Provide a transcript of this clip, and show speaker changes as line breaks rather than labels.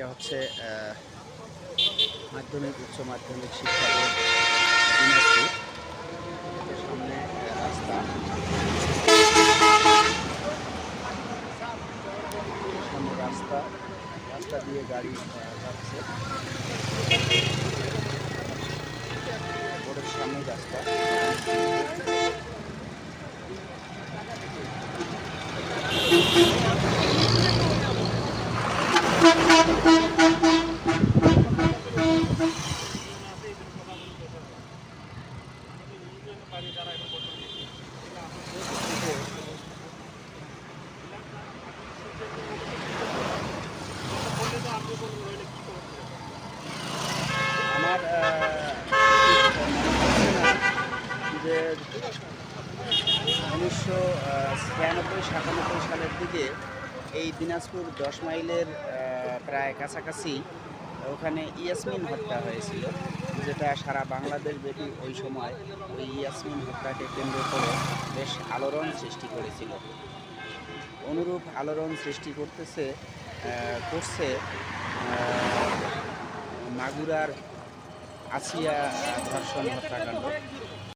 এটা হচ্ছে মাধ্যমিক, উচ্চ মাধ্যমিক শিক্ষা সামনে রাস্তা। সামনে রাস্তা। রাস্তা দিয়ে গাড়ি যাচ্ছে। বোর্ডের সামনে রাস্তা। আমার উনিশশো ছিয়ানব্বই, সাতানব্বই সালের দিকে এই দিনাজপুর দশ মাইলের প্রায় কাছাকাছি ওখানে ইয়াসমিন হত্যা হয়েছিল, যেটা সারা বাংলাদেশ ব্যাপী ওই সময় ওই ইয়াসমিন হত্যাকে কেন্দ্র করে বেশ আলোড়ন সৃষ্টি করেছিল। অনুরূপ আলোড়ন সৃষ্টি করতেছে করছে মাগুরার আসিয়া ধর্ষণ হত্যাকাণ্ড।